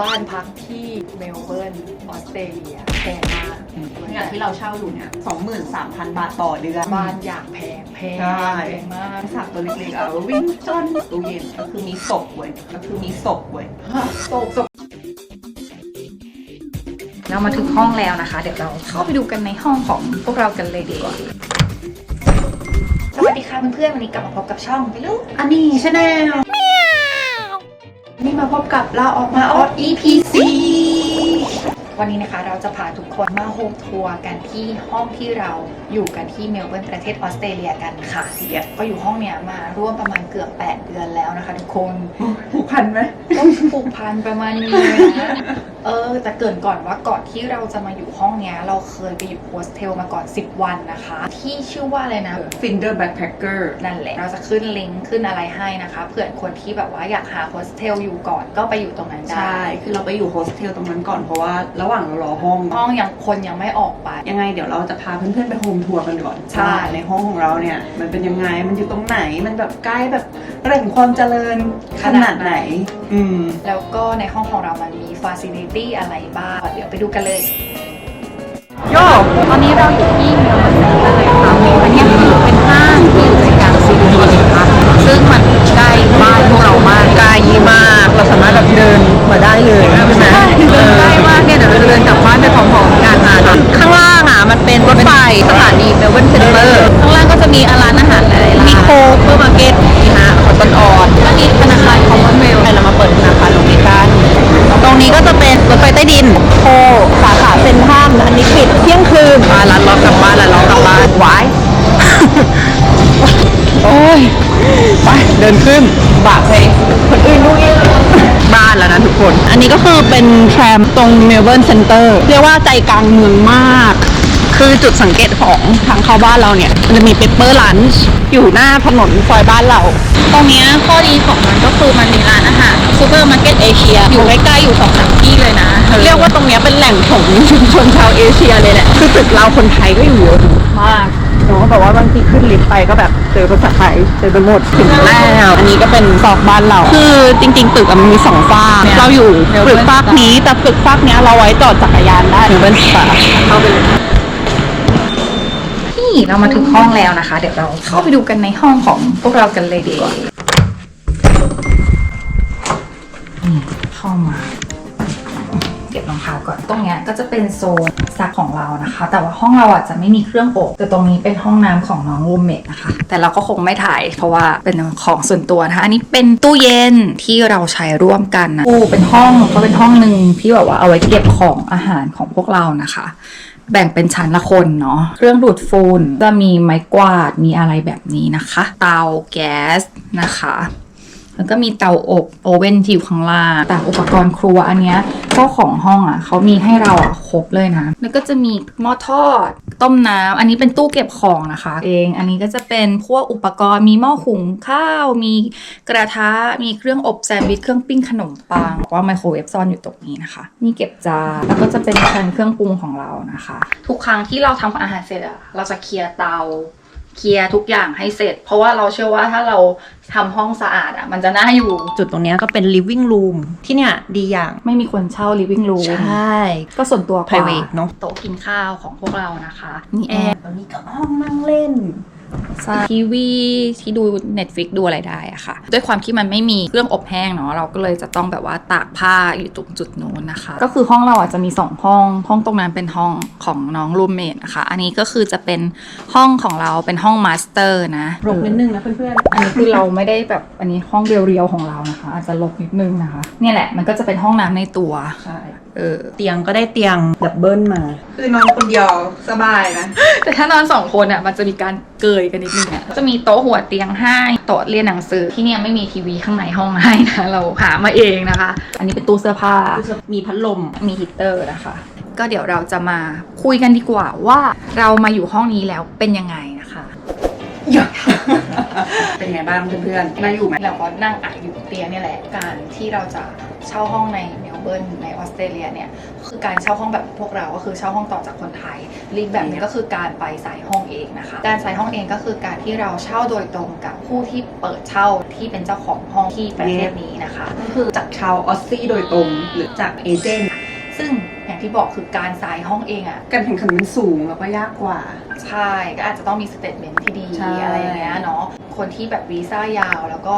บ้านพักที่เมลเบิร์นออสเตรเลียแพงมากอย่างที่เราเช่าอยู่เนี่ย23,000บาทต่อเดือน บ้านอย่างแพงแพงใช่ แพงมากสักตัวเล็กๆอะวิ่งจนตู้เย็นก็คือมีศพเว้ยก็คือมีศพเว้ย ตกตกเรามาถึงห้องแล้วนะคะ เดี๋ยวเราเข้าไปดูกันในห้องของพวกเรากันเลยดีกว่าสวัสดีค่ะเพื่อนๆวันนี้กลับมาพบกับช่องไปลูกอันนี้ชาแนล นี่มาพบกับเราออกมาออด EP 4วันนี้นะคะเราจะพาทุกคนมาโฮมทัวร์กันที่ห้องที่เราอยู่กันที่เมลเบิร์นประเทศออสเตรเลียกันค่ะก็อยู่ห้องเนี้ยมาร่วมประมาณเกือบ 8 เดือนแล้วนะคะทุกคนผูกพันไหมก็ผูกพันประมาณนี้นะเออแต่เกรินก่อนว่าก่อนที่เราจะมาอยู่ห้องเนี้ย เราเคยไปอยู่โฮสเทลมาก่อน 10 วันนะคะ ที่ชื่อว่าอะไรนะฟินเดอร์แบ็คแพคเกอร์นั่นแหละ เราจะขึ้นลิงก์ขึ้นอะไรให้นะคะเผื่อคนที่แบบว่าอยากหาโฮสเทลอยู่ก่อนก็ไปอยู่ตรงนั้นได้ ใช่ คือเราไปอยู่โฮสเทลตรงนั้นก่อนเพราะว่าระหว่างเรารอห้อง ห้องยังคนยังไม่ออกไป ยังไงเดี๋ยวเราจะพาเพื่อนๆไปโฮมทัวร์กันก่อนใช่ว่าในห้องของเราเนี่ยมันเป็นยังไงมันอยู่ตรงไหนมันแบบใกล้แบบแหล่งความเจริญขนาดไหน อืมแล้วก็ในห้องของเรามันมีฟ a ซิลิตี้อะไรบ้าง เดี๋ยวไปดูกันเลยโยตอนนี้เราอยู่ที่เมลเบิร์นเซ็นเตอร์เลยค่ะอันนี้คือเป็นห้างที่อยู่ใจกลางซีดีนะคะซึ่งมันใกล้บ้านพวกเรามากไกลมาก เราสามารถแบบเดินมาได้เลยใช่ไหมใช่เดินใกล้มากเนี่ยเดี๋ยวเราจะเดินกลับบ้านไปพร้อมๆกันนะข้างล่างอะมันเป็นรถไฟสถานีเมลเบิร์นเซ็นเตอร์ข้างล่างก็จะมีร้านอาหารหลายๆมีร้านโคเปอร์มาร์เก็ตมีฮะคอตตอนออนก็มีธนาคารคอมมอนเวลไปเรามาเปิดธนาคารตรงนี้กันต รงนี้ก็จะเป็นรถไฟใต้ดินโคสาขาเซ็นทรัลอันนี้ปิดเที่ยงคืนมาลัดล็อกกลับบ้านลัดล็อกกลับบ้านไว้โอ้ย ไป เดินขึ้น บากเลยคนอื่นดูเองบ้านแล้วนะทุกคน อันนี้ก็คือเป็นแทรมตรงเมลเบิร์นเซ็นเตอร์ เรียกว่าใจกลางเมืองมาก คือจุดสังเกตของทางเข้าบ้านเราเนี่ยมันจะมีเปเปอร์ลันช์อยู่หน้าถนนซอยบ้านเรา ตรงเนี้ยข้อดีของมันก็คือมันมีร้านอาหารซูเปอร์มาร์เก็ตเอเชียอยู่ใกล้ๆอยู่สองสามที่เลยนะ เรียกว่าตรงเนี้ยเป็นแหล่งของชุมชนชาวเอเชียเลยแหละคือตึกเราคนไทยก็อยู่เยอะมากเนาะแต่ว่าบางทีขึ้นลิฟต์ไปก็แบบเจอภาษาไทยเจอไปหมดถึงแล้วอันนี้ก็เป็นซอกบ้านเรา คือจริง ๆ ตึกอะมันมีสองฝากเราอยู่ตึกฝากนี้แต่ตึกฝากเนี้ยเราไว้จอดจักรยานได้หรือเป็นฝาเข้าไปเลยี่เรามาถึงห้องแล้วนะคะ เดี๋ยวเราเข้าไปดูกันในห้องของพวกเรากันเลยดีกว่าเข้ามาเก็บรองเท้าก่อน ตรงเนี้ยก็จะเป็นโซนซักของเรานะคะ แต่ว่าห้องเราอะจะไม่มีเครื่องอบ แต่ตรงนี้เป็นห้องน้ำของน้องรูมเมทนะคะ แต่เราก็คงไม่ถ่าย เพราะว่าเป็นของส่วนตัวนะคะอันนี้เป็นตู้เย็นที่เราใช้ร่วมกันนะตู้เป็นห้องก็เป็นห้องหนึ่งที่แบบว่าเอาไว้เก็บของอาหารของพวกเรานะคะ แบ่งเป็นชั้นละคนเนาะเครื่องดูดฝุ่นจะมีไม้กวาดมีอะไรแบบนี้นะคะ เตาแก๊สนะคะแล้วก็มีเตาอบโอเว่นที่อยู่ข้างล่างแต่อุปกรณ์ครัวอันเนี้ยเจ้าของห้องอะเขามีให้เราอะครบเลยนะ แล้วก็จะมีหม้อทอด ต้มน้ำอันนี้เป็นตู้เก็บของนะคะ เอง อันนี้ก็จะเป็นพวกอุปกรณ์มีหม้อหุงข้าว มีกระทะ มีเครื่องอบแซนด์วิชเครื่องปิ้งขนมปังว่าไมโครเวฟซ่อนอยู่ตรงนี้นะคะ นี่เก็บจานแล้วก็จะเป็นชั้นเครื่องปรุงของเรานะคะ ทุกครั้งที่เราทำอาหารเสร็จอะเราจะเคลียร์เตา เคลียร์ทุกอย่างให้เสร็จ เพราะว่าเราเชื่อว่าถ้าเราทำห้องสะอาดอะ มันจะน่าอยู่ จุดตรงเนี้ยก็เป็น living room ที่เนี่ยดีอย่างไม่มีคนเช่า living room ใช่ ก็ส่วนตัวกว่า private เนอะโต๊ะกินข้าวของพวกเรานะคะ มีแอร์ตรงนี้ก็ห้องนั่งเล่น ทีวีที่ดู Netflix ดูอะไรได้อะค่ะ ด้วยความที่มันไม่มีเครื่องอบแห้งเนาะเราก็เลยจะต้องแบบว่าตากผ้าอยู่ตรงจุดนู้นนะคะ ก็คือห้องเราอะจะมี 2 ห้อง ห้องตรงนั้นเป็นห้องของน้องรูมเมทนะคะ อันนี้ก็คือจะเป็นห้องของเราเป็นห้องมาสเตอร์นะรกนิดนึงนะเพื่อนอันนี้คือเราไม่ได้แบบอันนี้ห้องเรียวๆของเรานะคะ อาจจะลกนิดนึงนะคะ เนี่ยแหละมันก็จะเป็นห้องน้ำในตัวๆใช่ เออเตียงก็ได้เตียงดับเบิลมา คือนอนคนเดียวสบายนะ แต่ถ้านอนสองคนอะมันจะมีการเกยกันนิดนึงอะจะมีโต๊ะหัวเตียงให้โต๊ะเรียนหนังสือที่เนี่ยไม่มีทีวีข้างในห้องให้นะเราหามาเองนะคะ อันนี้เป็นตู้เสื้อผ้ามีพัดลมมีฮีตเตอร์นะคะ ก็เดี๋ยวเราจะมาคุยกันดีกว่าว่าเรามาอยู่ห้องนี้แล้วเป็นยังไง นะคะเป็นไงบ้างเพื่อนๆน่าอยู่ไหมเราก็นั่งอ่านอยู่บนเตียงเนี่ยแหละ การที่เราจะเช่าห้องในเมลเบิร์นในออสเตรเลียเนี่ยคือการเช่าห้องแบบพวกเราก็คือเช่าห้องต่อจากคนไทยลีกแบบนี้ก็คือการไปสายห้องเองนะคะ การสายห้องเองก็คือการที่เราเช่าโดยตรงกับผู้ที่เปิดเช่าทที่เป็นเจ้าของห้องที่ประเทศนี้นะคะคือจากชาวออสซี่โดยตรงหรือจากเอเจนต์ซึ่ง อย่างที่บอกคือการสายห้องเองอะ การแข่งขันมันสูงแล้วก็ยากกว่า ใช่ ก็อาจจะต้องมีสเตทเมนต์ที่ดีใช่ อะไรอย่างเงี้ยเนาะ คนที่แบบวีซ่ายาวแล้วก็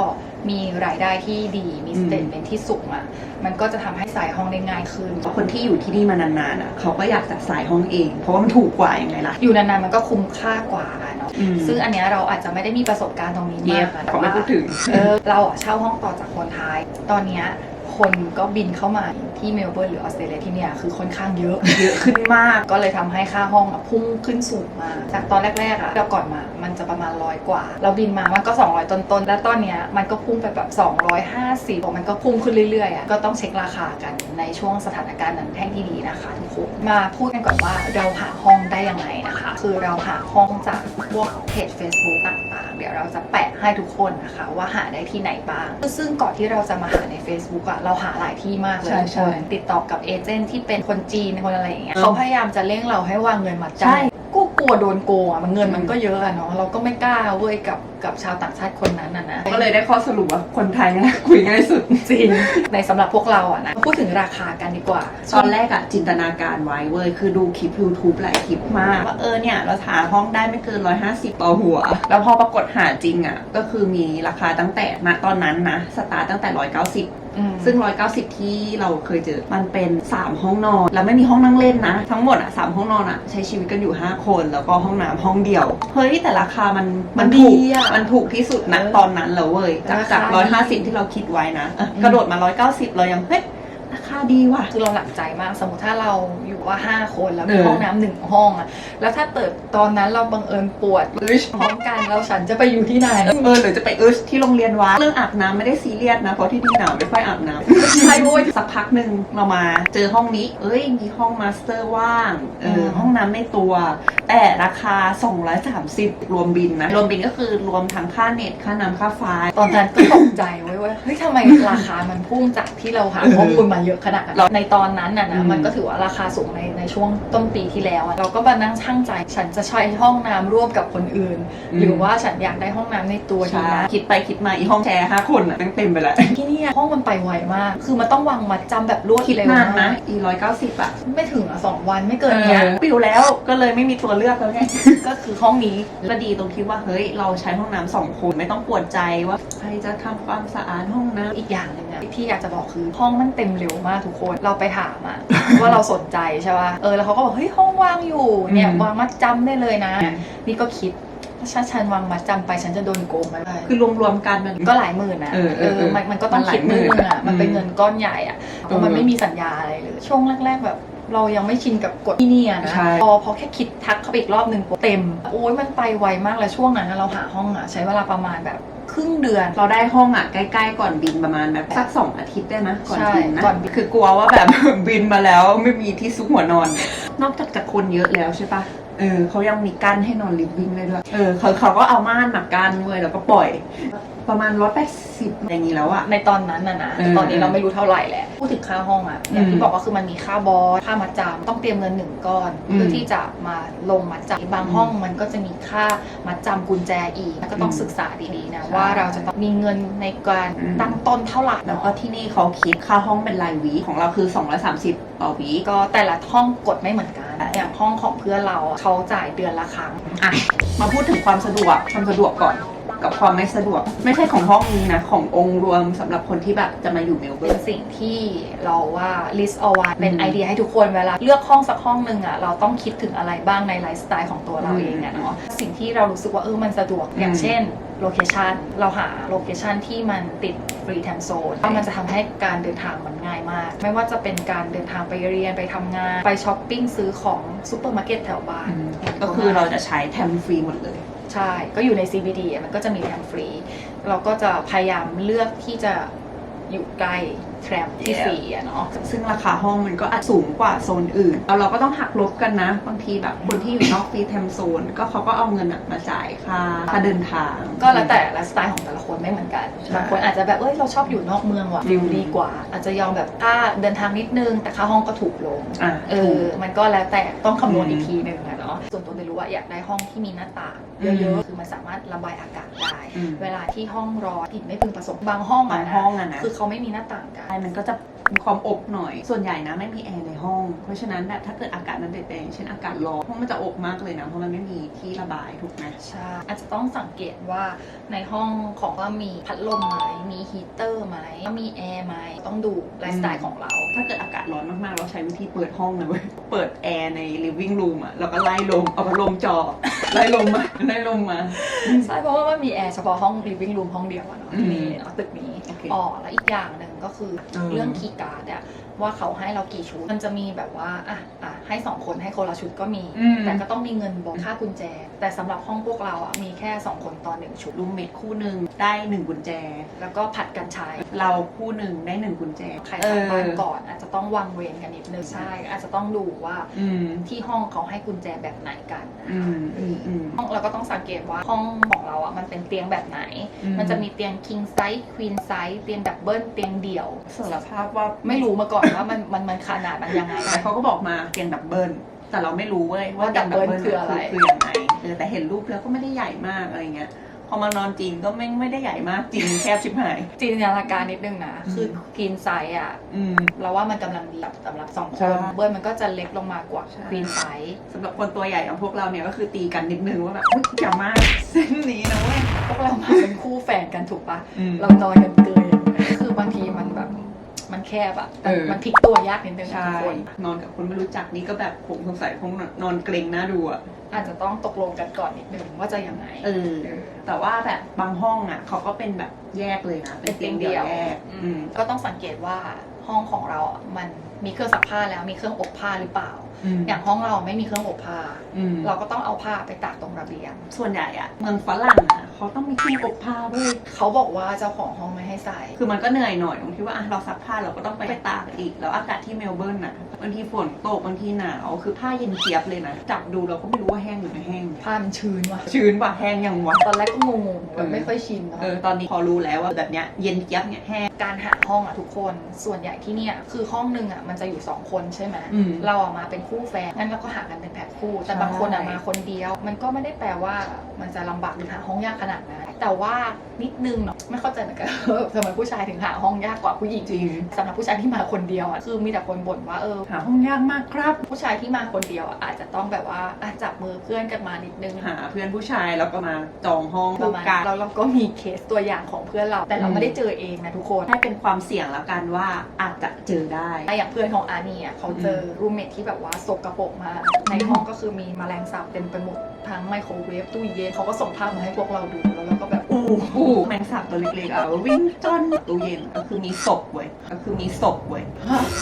มีรายได้ที่ดี มีอืสมเตทเมนต์ที่สูงอะมันก็จะทำให้สายห้องได้ง่ายขึ้น คนที่อยู่ที่นี่มานานๆอะเขาก็อยากจัดสายห้องเอง เพราะว่ามันถูกกว่ายังไงล่ะอยู่นานๆมันก็คุ้มค่ากว่าเนาะอืมซึ่งอันเนี้ยเราอาจจะไม่ได้มีประสบการณ์ตรงนี้เย็มาบกนะขอไม่พูดถึง เออเราอะเช่าห้องต่อจากคนไทย ตอนเนี้ยคนก็บินเข้ามา ที่เมลเบิร์นหรือออสเตรเลียที่เนี่ยคือค่อนข้างเยอะ เยอะขึ้นมากก็เลยทำให้ค่าห้องพุ่งขึ้นสูงมากจากตอนแรกๆอะเราก่อนมามันจะประมาณร้อยกว่า เราบินมามันก็ 200 ต้นๆแล้วตอนเนี้ยมันก็พุ่งไปแบบ 250มันก็พุ่งขึ้นเรื่อยๆอะก็ต้องเช็คราคากันในช่วงสถานการณ์นั้นแท่งที่ดีนะคะทุกคนมาพูดกันก่อนว่าเราหาห้องได้ยังไงนะคะ คือเราหาห้องจากพวกเพจ Facebook ต่างๆเดี๋ยวเราจะแปะให้ทุกคนนะคะ ว่าหาได้ที่ไหนบ้าง ซึ่งก่อนที่เราจะมาหาใน Facebook อะเราหาหลายที่มากเลยใช่ทุกใช่คนติดต่อกับเอเจนต์ที่เป็นคนจีนคนอะไรอย่างเงี้ยเออ เขาพยายามจะเร่งเราให้วางเงินมาใช่จ่ายก็ก ลัวโดนโกงอะมันเงินมันอืมก็เยอะอะเนาะเราก็ไม่กล้าเว้ยกับกับชาวต่างชาติคนนั้นอะนะก็เลยได้ข้อสรุปว่าคนไทยนะคุยง่ายสุดจริงในสำหรับพวกเราอะนะพูดถึงราคากันดีกว่า ตอนแรกอะจินตนาการไว้เว้ยคือดูคลิป YouTube หลายคลิปมากว่าเออเนี่ยเราหาห้องได้ไม่เกิน 150ต่อหัว แล้วพอปรากฏหาจริงอะก็คือมีราคาตั้งแต่ณตอนนั้นนะสตาร์ตตั้งแต่ 190อืม ซึ่ง 190 ที่เราเคยเจอ มันเป็น 3 ห้องนอน แล้วไม่มีห้องนั่งเล่นนะ ทั้งหมดอะ3ห้องนอนอะใช้ชีวิตกันอยู่ 5 คน แล้วก็ห้องน้ำห้องเดียว เฮ้ย แต่ราคามันมันถูกดีอะมันถูกที่สุดนะเออตอนนั้นแล้วเว้ย จากจากราคาดี150 ที่เราคิดไว้นะอะอืมกระโดดมา 190 เรายังเฮ้ยราคา ดีว่ะ คือเราหนักใจมาก สมมติถ้าเราอยู่ว่า 5 คนแล้วมีเออ ห้องน้ำหนึ่งห้องอะแล้วถ้าเติดตอนนั้นเราบังเอิญปวดอึชพร้อมกันเราฉันจะไปอยู่ที่ไหน เออหรือจะไปเอิร์ชที่โรงเรียนวะเรื่องอาบน้ำไม่ได้ซีเรียสนะ เพราะที่นี่หนาวไม่ค่อยอาบน้ำใช่โว้ยสักพักหนึ่งเรามาเจอห้องนี้ เอ้ย มีห้องมาสเตอร์ว่างเออมห้องน้ำในตัว แต่ราคา 230 รวมบินนะ รวมบินก็คือรวมทั้งค่าเน็ตค่าน้ำค่าไฟ ตอนนั้นก็ตกใจไว้ยว่าเฮ้ยทำไมราคามันพุ่งจากที่เราหาข้อมูลมาเยอะขนาดนั้นในตอนนั้นน่ะอืนะมมันก็ถือว่าราคาสูงในในช่วงต้นปีที่แล้วอะเราก็มานั่งช่างใจ ฉันจะใช้ห้องน้ำร่วมกับคนอื่น หรือว่าฉันอยากได้ห้องน้ำในตัวดีใช่นะคิดไปคิดมาอีห้องแชร์ห้าคนอะแม่งเต็มไปแล้วที่เนี่ยห้องมันไปไวมาก คือมันต้องวางมัดจำแบบรวดคิดเร็วนานมานะกอีร้อยเก้าสิบอะไม่ถึงอะสองวันไม่เกินเนี้ยปิวแล้วก็เลยไม่มีตัวเลือกแล้วไงก็คือห้องนี้ก็ดีตรงที่ว่าเฮ้ยเราใช้ห้องน้ำสองคนไม่ต้องปวดใจว่าใครจะทำความสะอาดห้องน้ำอีกอย่างหนึ่งอะที่อยากจะบอกคือห้องมันเต็มเร็วมากทุกคนเราไปถามอะว่าเราสนใจใช่ป่ะเออแล้วเขาก็บอกเฮ้ยห้องว่างอยู่เนี่ยอืมวางมัดจำได้เลยนะอืมนี่ก็คิดถ้าฉันวางมัดจำไปฉันจะโดนโกงไหมคือรวมๆกันมันก็หลายหมื่นนะเออเออเออมันมันก็ต้องมันหลายคิดนิดนึงอะหมื่นอะมันเป็นอืมเงินก้อนใหญ่อะเพราะมันเออไม่มีสัญญาอะไรเลย ช่วงแรก ๆ แบบเรายังไม่ชินกับกฎที่นี่อะนะใช่พอพอแค่คิดทักเข้าไปอีกรอบหนึ่งปุ๊บเต็ม โอ้ยมันไปไวมากเลยช่วงนั้นนะเราหาห้องอะใช้เวลาประมาณแบบ ครึ่งเดือน เราได้ห้องอะใกล้ๆก่อนบินประมาณแบบสักสองอาทิตย์ได้นะก่อนใช่บินนะก่อนบินคือกลัวว่าแบบ บินมาแล้วไม่มีที่ซุกหัวนอน นอกจากจะคนเยอะแล้วใช่ปะเออเขายังมีกั้นให้นอนลิฟวิ่งได้ด้วย เออเขาเขาก็เอาม่านมากั้นเว้ยแล้วก็ปล่อย ประมาณร้อยแปดสิบอย่างนี้แล้วอะ ในตอนนั้นน่ะนะ เออตอนนี้เราไม่รู้เท่าไหร่แหละ พูดถึงค่าห้องอะอย่างอืที่มบอกก็คือมันมีค่าบอสค่ามัดจำต้องเตรียมเงินหนึ่งก้อน อืมเพื่อที่จะมาลงมัดจำบางอืมห้องมันก็จะมีค่ามัดจำกุญแจอีก แล้วก็ต้องอืมศึกษาดีๆนะใช่ว่าเราจะต้องมีเงินในการอืม ตั้งต้นเท่าไหร่แล้วก็ที่นี่เขาคิดค่าห้องเป็นรายวีคของเราคือ 230 ต่อวีค ก็แต่ละห้องกดไม่เหมือนกัน อย่างห้องของเพื่อนเราอะเขาจ่ายเดือนละครั้ง อะ มาพูดถึงความสะดวก ความสะดวกก่อน กับความไม่สะดวก ไม่ใช่ของห้องนี้นะ ขององค์รวมสำหรับคนที่แบบจะมาอยู่เมลเบิเป็ร์นน สิ่งที่เราว่า list เอาไว้เป็นอืมไอเดียให้ทุกคนเวลาเลือกห้องสักห้องหนึ่งอะเราต้องคิดถึงอะไรบ้างในไลฟ์สไตล์ของตัวเราอืมเองอะเนาะสิ่งที่เรารู้สึกว่าเออมันสะดวกอย่างอืมเช่นโลเคชันเราหาโลเคชันที่มันติดฟรี i m มโซนมันจะทำให้การเดินทางมันง่ายมาก ไม่ว่าจะเป็นการเดินทางไปเรียนไปทำงาน ไปช้อปปิ้งซื้อของซูเปอร์มาร์เก็ตแถวบ้านก็คือเราจะใช้แทมฟรีหมดเลย ใช่ ก็อยู่ใน CBD มันก็จะมีแทรมฟรี เราก็จะพยายามเลือกที่จะอยู่ใกล้ แทรมที่ Yeah. ฟรีอะเนาะซึ่งราคาห้องมันก็อาจสูงกว่าโซนอื่นแล้วเราก็ต้องหักลบกันนะ บางทีแบบคนที่อยู่นอกฟรีแทมโซน ก็เขาก็เอาเงินอะมาจ่ายค่าค่าเดินทาง ก็แล้วแต่ไลฟ์สไตล์ของแต่ละคนไม่เหมือนกัน ใช่ บางคนอาจจะแบบเอ้ยเราชอบอยู่นอกเมืองว่ะอืมฟิลดีกว่า อาจจะยอมแบบค่าเดินทางนิดนึง แต่ค่าห้องก็ถูกลง อะเออ มันก็แล้วแต่ต้องคำนวณอืมอีกทีหนึ่งอะเนาะ ส่วนตัวเบลรู้ว่าอยากได้ห้องที่มีหน้าต่างเยอะๆ คือมันสามารถระบายอากาศได้ อืมเวลาที่ห้องร้อนกลิ่นไม่พึงประสงค์บางห้องอะบางนะห้องอะนะ คือเขาไม่มีหน้าต่างกันใช่มันก็จะมีความอบหน่อย ส่วนใหญ่นะไม่มีแอร์ในห้อง เพราะฉะนั้นแบบถ้าเกิดอากาศมันเปลี่ยนแปลงเช่นอากาศร้อนห้องมันจะอบมากเลยนะ เพราะมันไม่มีที่ระบายถูกไหมใช่ อาจจะต้องสังเกตว่าในห้องของว่ามีพัดลมไหมมีฮีเตอร์ไหมว่ามีแอร์ไหมต้องดูไลฟ์สไตล์ของเรา ถ้าเกิดอากาศร้อนมากๆ เราใช้วิธีเปิดห้องเลยเว้ย เปิดแอร์ใน living room อะแล้วก็ไล่ลมเอาพัดลมจ่อไล่ลมมาไล่ลมมาใช่เพราะว่ามันมีแอร์เฉพาะห้อง living room ห้องเดียวอะเนาะอืมนี่เนาะตึกนี้โอเคอ๋อแล้วอีกอย่างหนึ่ง ก็คือเออเรื่องคีย์การ์ดอะว่าเขาให้เรากี่ชุด มันจะมีแบบว่าอะอะให้สองคนให้คนละชุดก็มี อืม แต่ก็ต้องมีเงินบอกค่ากุญแจ แต่สำหรับห้องพวกเราอะมีแค่สองคนต่อหนึ่งชุด รูมเมทคู่หนึ่งได้หนึ่งกุญแจ แล้วก็ผัดกันใช้ เราคู่หนึ่งได้หนึ่งกุญแจใครทำบ้านก่อน อาจจะต้องวางเวรกันนิดนึงใช่ อาจจะต้องดูว่าอืมที่ห้องเขาให้กุญแจแบบไหนกันนะอืคะมอืมอืมห้องเราก็ต้องสังเกตว่าห้องของเราอะมันเป็นเตียงแบบไหนอืมมันจะมีเตียง king size queen size เตียงดับเบิลเตียงเดี่ยว สารภาพว่าไม่รู้มาก่อนว่ามันมันมันขนาดมันยังไงแต่เขาก็บอกมาเตียงดับเบิลแต่เราไม่รู้เว้ยว่าว่าเตียงดับเบิล double คืออะไรคือยังไงเออแต่เห็นรูปแล้วก็ไม่ได้ใหญ่มากอะไรเงี้ยพอมานอนจริงก็ไม่ไม่ได้ใหญ่มากจริงแคบชิบหายจินตนาการนิดนึงนะอืมคือ queen size อะอืมเราว่ามันกำลังดีสำหรับสองคใช่นเบิร์มันก็จะเล็กลงมากว่าใช่ queen size สำหรับคนตัวใหญ่อย่างพวกเราเนี่ยก็คือตีกันนิดนึงว่าแบบอุ๊ยอย่ามาเส้นนี้นะเว้ยพวกเรามาเป็นคู่แฝดกันถูกปะอืมเรานอนกันเกยคือบางทีมันแบบ มันแคบอะเออ มันพลิกตัวยากนิดนึงอะใช่ทุกคน นอนกับคนไม่รู้จักนี่ก็แบบผมสงสัยคงนอนเกรงหน้าดูอะอาจจะต้องตกลงกันก่อนนิดนึงว่าจะยังไงเออ แต่ว่าแบบบางห้องอะเขาก็เป็นแบบแยกเลยนะเป็นเตียงเดี่ยวแยกอือืมมก็ต้องสังเกตว่าห้องของเราอะมันมีเครื่องซักผ้าแล้วมีเครื่องอบผ้าหรือเปล่าอืมอย่างห้องเราไม่มีเครื่องอบผ้า อืมเราก็ต้องเอาผ้าไปตากตรงระเบียง ส่วนใหญ่อะเมืองฝรั่งอะ เขาต้องมีเครื่องอบผ้าด้วยเขาบอกว่าเจ้าของห้องไม่ให้ใส่ คือมันก็เหนื่อยหน่อยตรงที่ว่าอะเราซักผ้าเราก็ต้องไปไปตากอีก แล้วอากาศที่เมลเบิร์นอะบางทีฝนตกบางทีหนาว คือผ้าเย็นเจี๊ยบเลยนะ จับดูเราก็ไม่รู้ว่าแห้งหรือไม่แห้ง ผ้ามันชื้นว่ะ ชื้นป่ะแห้งยังวะ ตอนแรกก็งงๆแบบไม่ค่อยชินเนาะ เออ ตอนนี้พอรู้แล้วว่าแบบเนี้ยเย็นเจี๊ยบเนี่ยแห้ง การหาห้องอะทุกคน ส่วนใหญ่ที่เนี่ยคือห้องหนึ่งอะมันจะอยู่สองคนใช่ไหมอืม เราอะมาเป็นคู่แฟน งั้นเราก็หากันเป็นแพ็ค คู่ แต่บางคนอะมาคนเดียว มันก็ไม่ได้แปลว่ามันจะลำบากหรือหาห้องยากขนาดนั้น แต่ว่านิดนึงเนาะไม่เข้าใจเหมือนกันทำไมผู้ชายถึงหาห้องยากกว่าผู้หญิงจริงสำหรับผู้ชายที่มาคนเดียวอะคือมีแต่คนบ่นว่าเออหาห้องยากมากครับ ผู้ชายที่มาคนเดียวอะอาจจะต้องแบบว่าอะจับมือเพื่อนกันมานิดนึงหาเพื่อนผู้ชายแล้วก็มาจองห้องประคู่มาณกันแล้วเราก็มีเคสตัวอย่างของเพื่อนเรา แต่เราอืมไม่ได้เจอเองนะทุกคนให้เป็นความเสี่ยงแล้วกันว่าอาจจะเจอได้อย่างเพื่อนของอานี่อะเขาเจอรูมเมทที่แบบว่าสกปรกมากในห้องก็คือมีแมลงสาบเต็มไปหมดทั้งไมโครเวฟตู้เย็นเขาก็ส่งภาพมาให้พวกเราดูแล้วเราก็ แบบอู้อู้แมงสาบตัวเล็กๆอะวิ่งจนตู้เย็นก็คือมีศพเว้ยก็คือมีศพเว้ย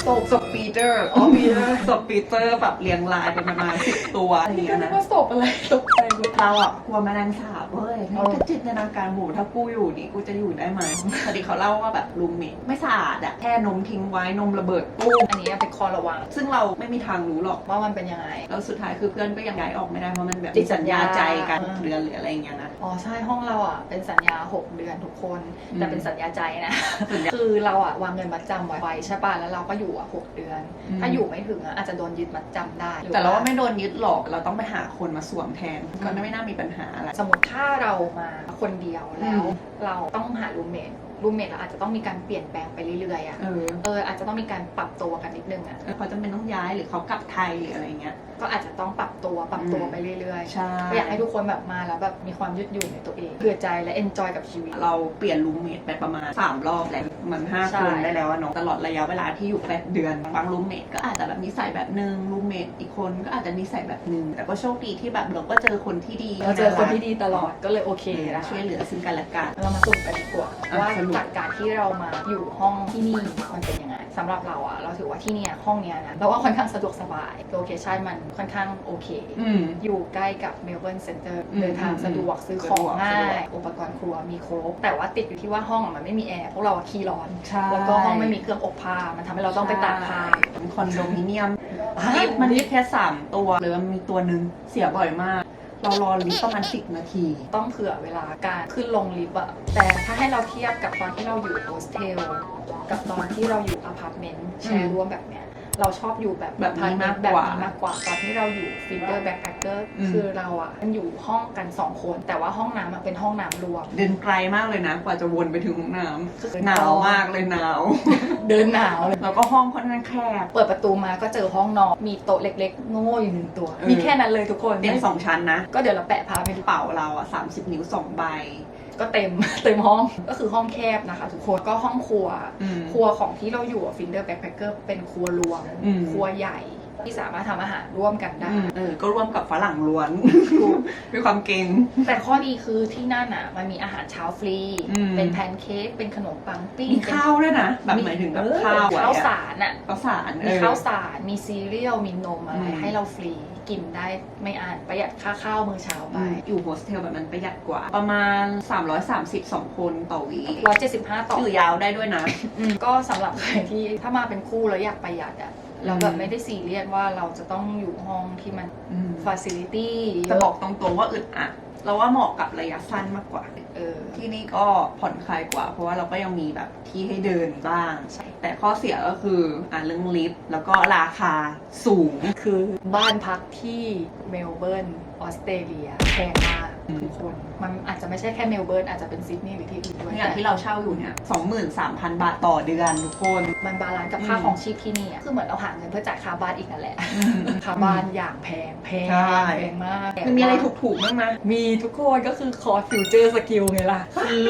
ตกศพปีเตอร์อ๋อมีเลยศพปีเตอร์แบบเรียงรายเป็นประมาณสิบตัวอะไรอย่างก็เงี้ยนึกนะว่าศพอะไรตกใจหมดเราอะกลัวแมลงสาบเว้ยเออถ้าจินตนาการหมูถ้ากูอยู่นี่กูจะอยู่ได้ไหมพอดีเขาเล่าว่าแบบรูมเมทไม่สะอาดอะแค่นมทิ้งไว้นมระเบิดปุ้มอันนี้เป็นคอระวัง ซึ่งเราไม่มีทางรู้หรอกว่ามันเป็นยังไงแล้วสุดท้ายคือเพื่อนก็ยังย้ายออกไม่ได้เพราะมันแบบติมีดสัสัญญญาญาใจกันอ่าเดือนหรืออะไรอย่างเงี้ยนะอ๋อใช่ห้องเราอะเป็นสัญญา 6 เดือนทุกคนอืมแต่เป็นสัญญาใจนะสัญญาคือเราอะวางเงินมัดจำไว้ไว้ใช่ป่ะแล้วเราก็อยู่อะหกเดือนอืมถ้าอยู่ไม่ถึงอะอาจจะโดนยึดมัดจำได้หอแต่เราว่าไม่โดนยึดหรอกเราต้องไปหาคนมาสวมแทน ก็ไม่น่ามีปัญหาอะไร สมมติถ้าเรามาคนเดียวแล้วอืมเราต้องหารูมเมทรูมเมทเราอาจจะต้องมีการเปลี่ยนแปลงไปเรื่อยๆอะเออ เอออาจจะต้องมีการปรับตัวกันนิดนึงอะเขาจำเป็นต้องย้ายหรือเขากลับไทยหรืออะไรเงี้ย ก็อาจจะต้องปรับตัวปรับตัวอืมไปเรื่อยใช่ๆก็อยากให้ทุกคนแบบมาแล้วแบบมีความยืดหยุ่นในตัวเองเผื่อใจและเอนจอยกับชีวิต เราเปลี่ยนรูมเมทไปประมาณ 3 รอบแล้วมันห้าใช่คนได้แล้วอะเนาะตลอดระยะเวลาที่อยู่แปดเดือนบางรูมเมทก็อาจจะแบบนิสัยแบบนึงรูมเมทอีกคนก็อาจจะนิสัยแบบนึงแต่ก็โชคดีที่แบบเราก็เจอคนที่ดีเราเจอคนที่ดีตลอดก็เลยโอเคเออนะคะช่วยเหลือซึ่งกันและกันเรามาสรุปกันดีกว่าอะว่าสรุปจากการที่เรามาอยู่ห้องที่นี่มันเป็นยังไง สำหรับเราอะเราถือว่าที่เนี่ยห้องเนี้ยนะเราว่าค่อนข้างสะดวกสบายโลเคชั่นมันค่อนข้างโอเค อืม อยู่ใกล้กับเมลเบิร์นเซ็นเตอร์อืมเดินทางสะดวกซื้อสะขดองวกง่าสะดวก ย อุปกรณ์ครัวมีครบ แต่ว่าติดอยู่ที่ว่าห้องอะมันไม่มีแอร์พวกเราอะขี้ร้อน ใช่แล้วก็ห้องไม่มีเครื่องอบผ้ามันทำให้เราต้องไปตากผ้าเป็นคอนโดมิเนียม อะลิฟต์มันลิฟต์แค่สามตัวหรือมันมีตัวหนึ่งเสียบ่อยมาก เรารอลิฟต์ประมาณสิบนาที ต้องเผื่อเวลาการขึ้นลงลิฟต์อะแต่ถ้าให้เราเทียบกับตอนที่เราอยู่โฮสเทลกับตอนที่เราอยู่อพาร์ตเมนต์แชอืร์มร่วมแบบเนี้ย เราชอบอยู่แบบแบบนี้มากแบบกว่านี้มากกว่าตอนที่เราอยู่ฟินเดอร์แบ็คแพคเกอร์อืมคือเราอะมันอยู่ห้องกัน2คน แต่ว่าห้องน้ำอะเป็นห้องน้ำรวม เดินไกลมากเลยนะ กว่าจะวนไปถึงห้องน้คือำหนาวมากเลยหนาวเดินหนาวเลยแล้วก็ห้องค่อนข้างแคบเปิดประตูมาก็เจอห้องนอนมีโต๊ะเล็ก ๆ โง่ๆอยู่หนึ่งตัวเออมีแค่นั้นเลยทุกคนเตียงสองชั้นนะก็เดี๋ยวเราแปะพาไปดูกระเป๋าเราอะ30นิ้ว2ใบ ก็เต็มเต็มห้องก็คือห้องแคบนะคะ ทุกคนก็ห้องครัวอืมครัวของที่เราอยู่ฟินเดอร์แบ็คแพคเกอร์เป็นครัวรวมอืมครัวใหญ่ ที่สามารถทำอาหารร่วมกันได้อืมเออ ก็ร่วมกับฝรั่งล้วน มีความเก่ง แต่ข้อดีคือที่นั่นอะ มันมีอาหารเช้าฟรี อืม เป็นแพนเค้กเป็นขนมปังปิ้งมีข้าวด้วยนะ แบบหมายถึงแบบเออข้าวข้าวอะสารอะ ข้าวสารเอมีอ ข้าวสาร มีซีเรียล มีนมอะไร อืม ให้เราฟรี กินได้ไม่อ่านประหยัดค่าข้าวมื้อเช้าไปอยู่โฮสเทลแบบนั้นประหยัดกว่า ประมาณ 332คนต่อวีร้อยเจ็ดสิบห้าต่อชื่อยาวได้ด้วยนะ อืมก็สำหรับใครที่ถ้ามาเป็นคู่แล้วอยากประหยัดอะ เราแบบไม่ได้ซีเรียสว่าเราจะต้องอยู่ห้องที่มันฟ a ซิลิตี้จะบอกตรงๆว่าอึดอัดเราว่าเหมาะกับระยะสั้นมากกว่าเออที่นี่ก็ผ่อนคลายกว่า เพราะว่าเราก็ยังมีแบบที่ให้เดินบ้างใช่แต่ข้อเสียก็คืออ่าเรื่องลิฟต์แล้วก็ราคาสูง คือบ้านพักที่เมลเบิร์นออสเตรเลียแพงมากอืม ทุกคนมันอาจจะไม่ใช่แค่เมลเบิร์นอาจจะเป็นซิดนีย์หรือที่อื่นด้วยอย่างที่เราเช่าอยู่เนี่ย23,000บาทต่อเดือนทุกคน มันบาลานซ์กับค่าอืมของชีพที่นี่อะคือเหมือนเราหาเงินเพื่อจ่ายค่าบ้านอีกนั่นแหละค่าบ้านอย่างแพงแพงใช่ แพงมากคือมีอะไรถูกๆบ้างไหมมีทุกคนก็คือคอร์สฟิวเจอร์สกิลไงล่ะ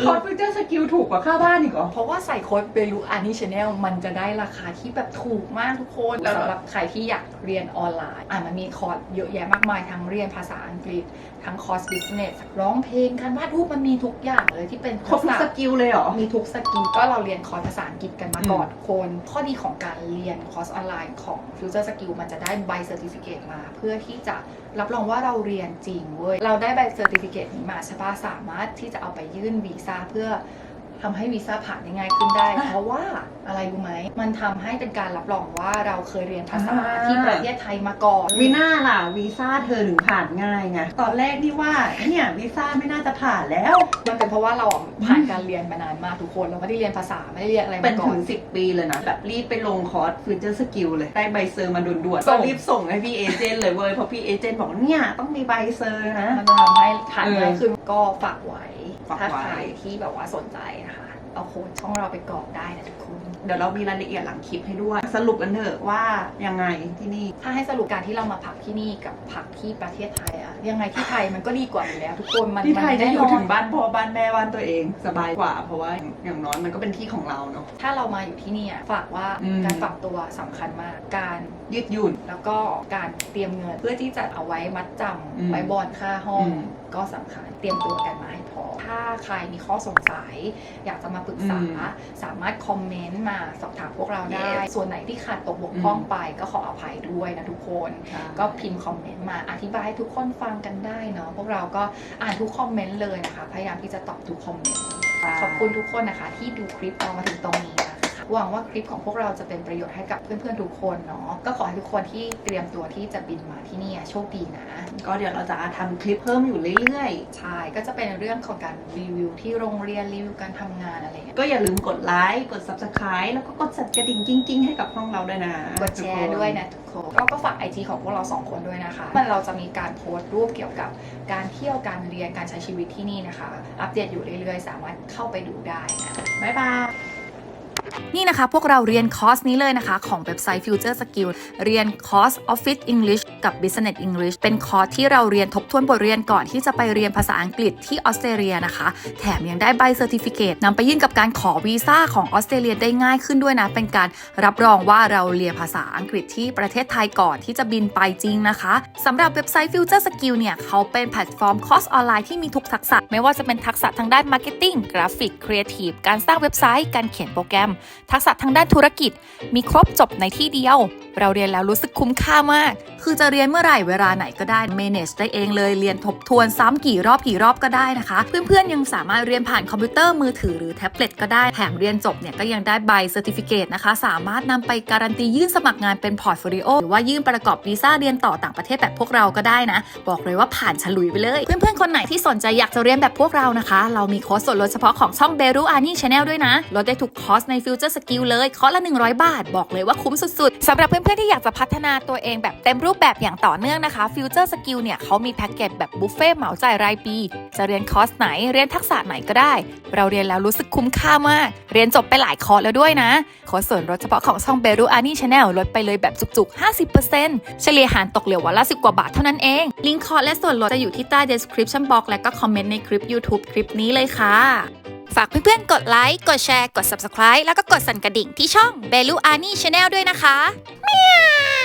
คอร์สฟิวเจอร์สกิลถูกกว่าค่าบ้านอีกเหรอ เพราะว่าใส่โค้ดเบลูอานี่ชาแนลมันจะได้ราคาที่แบบถูกมากทุกคนแล้ว สำหรับใครที่อยากเรียนออนไลน์ อะมันมีคอร์สเยอะแยะมากมายทั้งเรียนภาษาอังกฤษ ทั้งคอร์สบิสเนสร้องเพลงการวาดรูปมันมีทุกอย่างเลยที่เป็นครบทุกสกิลเลยเหรอ มีทุกสกิลก็เราเรียนคอร์สภาษาอังกฤษกันมาก่อนทุกคนข้อดีของการเรียนคอร์สออนไลน์ของ Future Skill มันจะได้ใบเซอร์ติฟิเคตมา เพื่อที่จะรับรองว่าเราเรียนจริงเว้ยเราได้ใบเซอร์ติฟิเคตนี้มาใช่ปะสามารถที่จะเอาไปยื่นวีซ่าเพื่อ ทำให้วีซ่าผ่านได้ง่ายขึ้นได้ เพราะว่าอะไรรู้ไหม มันทำให้เป็นการรับรองว่าเราเคยเรียนภาษาอ่า ที่ประเทศไทยมาก่อนมีหน้าล่ะวีซ่าเธอถึงผ่านง่ายไงตอนแรกนี่ว่าเนี่ยวีซ่าไม่น่าจะผ่านแล้ว มันเป็นเพราะว่าเราอะผ่านการเรียนมานานมากทุกคน เราไม่ได้เรียนภาษาไม่ได้เรียนอะไรเป็นมาก่อถึน ง 10 ปีเลยนะ แบบรีบไปลงคอร์สฟิวเจอร์สกิลเลย ได้ใบเซอร์มาด่วนๆส่ก็ง รีบส่งให้พี่เอเจนต์เลยเว้ยเพราะพี่เอเจนต์บอกเนี่ย ต้องมีใบเซอร์นะ มันจะทำให้ผ่านเออง่ายขึ้นก็ฝากไว้ ฝากถ้าไว้ ใครที่แบบว่าสนใจนะคะเอาโค้ดช่องเราไปกรอกได้นะทุกคน เดี๋ยวเรามีรายละเอียดหลังคลิปให้ด้วย สรุปกันเถอะว่ายังไงที่นี่ ถ้าให้สรุปการที่เรามาพักที่นี่กับพักที่ประเทศไทยอะยังไงที่ไทยมันก็ดีกว่าอยู่แล้ว ทุกคนมันที่ไทยมันได้แน่อนยู่นถึงบ้านพ่อบ้านแม่บ้านตัวเองสบายกว่า เพราะว่าอย่างน้อยมันก็เป็นที่ของเราเนาะ ถ้าเรามาอยู่ที่นี่อะฝากว่าอืม การปรับตัวสำคัญมากการ ยืดหยุ่น แล้วก็การเตรียมเงินเพื่อที่จะเอาไว้มัดจอืมำไว้บอนค่าห้อง อืม ก็สำคัญเตรียมตัวกันมาให้พอ ถ้าใครมีข้อสงสัย อยากจะมาปรึกษาอืมสามารถคอมเมนต์มาสอบถามพวกเราได้ Yes ส่วนไหนที่ขาดตกบกพร่องอืมไปก็ขออภัยด้วยนะทุกคน ก็พิมพ์คอมเมนต์มาอธิบายให้ทุกคนฟังกันได้เนาะพวกเราก็อ่านทุกคอมเมนต์เลยนะคะ พยายามที่จะตอบทุกคอมเมนต์ขอบคุณทุกคนนะคะ ที่ดูคลิปเรามาถึงตรงนี้นะคะ หวังว่าคลิปของพวกเราจะเป็นประโยชน์ให้กับเพื่อนๆทุกคนเนาะก็ขอให้ทุกคนที่เตรียมตัวที่จะบินมาที่นี่โชคดีนะ ก็เดี๋ยวเราจะทำคลิปเพิ่มอยู่เรื่อยใช่ ก็จะเป็นเรื่องของการรีวิวที่โรงเรียนรีวิวการทำงานอะไรอย่างเงี้ยๆก็อย่าลืมกดไลค์กด subscribe แล้วก็กดสั่นกระดิ่งกิ้งๆ ให้กับห้องเราด้วยนะกดแชร์ด้วยนะทุกคนก็ก็ฝากไอจีของพวกเราสองคนด้วยนะคะมันเราจะมีการโพสต์รูปเกี่ยวกับการเที่ยวการเรียนการใช้ชีวิตที่นี่นะคะ อัปเดตอยู่เรื่อยๆ สามารถเข้าไปดูได้นะบ๊ายบาย นี่นะคะ พวกเราเรียนคอร์สนี้เลยนะคะ ของเว็บไซต์ Future Skill เรียนคอร์ส Office English กับ Business English เป็นคอร์สที่เราเรียนทบทวนบทเรียนก่อนที่จะไปเรียนภาษาอังกฤษที่ออสเตรเลียนะคะ แถมยังได้ใบเซอร์ติฟิเคตนำไปยื่นกับการขอวีซ่าของออสเตรเลียได้ง่ายขึ้นด้วยนะ เป็นการรับรองว่าเราเรียนภาษาอังกฤษที่ประเทศไทยก่อนที่จะบินไปจริงนะคะสำหรับเว็บไซต์ Future Skill เนี่ยเขาเป็นแพลตฟอร์มคอร์สออนไลน์ที่มีทุกทักษะ ไม่ว่าจะเป็นทักษะทางด้าน Marketing กราฟิกครีเอทีฟการสร้างเว็บไซต์การเขียนโปรแกรม ทักษะทางด้านธุรกิจ มีครบจบในที่เดียว เราเรียนแล้วรู้สึกคุ้มค่ามาก คือจะเรียนเมื่อไหร่เวลาไหนก็ได้ manage ได้เองเลย เรียนทบทวนซ้ำกี่รอบกี่รอบก็ได้นะคะ เพื่อนๆยังสามารถเรียนผ่านคอมพิวเตอร์มือถือหรือแท็บเล็ตก็ได้ แถมเรียนจบเนี่ยก็ยังได้ใบเซอร์ติฟิเคตนะคะ สามารถนำไปการันตียื่นสมัครงานเป็นพอร์ตโฟลิโอหรือว่ายื่นประกอบวีซ่าเรียนต่อต่างประเทศแบบพวกเราก็ได้นะ บอกเลยว่าผ่านฉลุยไปเลย เพื่อนๆคนไหนที่สนใจอยากจะเรียนแบบพวกเรานะคะ เรามีโค้ดส่วนลดเฉพาะของช่องเบรูอานี่ชาแนลด้วยนะลดได้ทุกคอร์สในฟิวเจอร์สกิลเลยคอร์สละ 100 บาท บอกเลยว่าคุ้มสุดๆสำหรับเพื่อนๆ ที่อยากจะพัฒนาตัวเองแบบเต็มรูปแบบอย่างต่อเนื่องนะคะฟิวเจอร์สกิลเนี่ยเขามีแพ็กเกจแบบบุฟเฟ่ต์เหมาจ่ายรายปี จะเรียนคอร์สไหนเรียนทักษะไหนก็ได้ เราเรียนแล้วรู้สึกคุ้มค่ามาก เรียนจบไปหลายคอร์สแล้วด้วยนะโค้ดส่วนลดเฉพาะของช่องเบรูอานี่ชาแนลลดไปเลยแบบจุกๆ 50%เฉลี่ยหารตกเหลือวันละ10กว่าบาทเท่านั้นเองลิงก์คอร์สและส่วนลดจะอยู่ที่ใต้ description box และก็คอมเมนต์ในคลิป YouTube คลิปนี้เลยค่ะ ฝากเพื่อนๆ กดไลค์ กดแชร์ กด subscribe แล้วก็กดสั่นกระดิ่งที่ช่อง b e l u Ani Channel ด้วยนะคะเมียว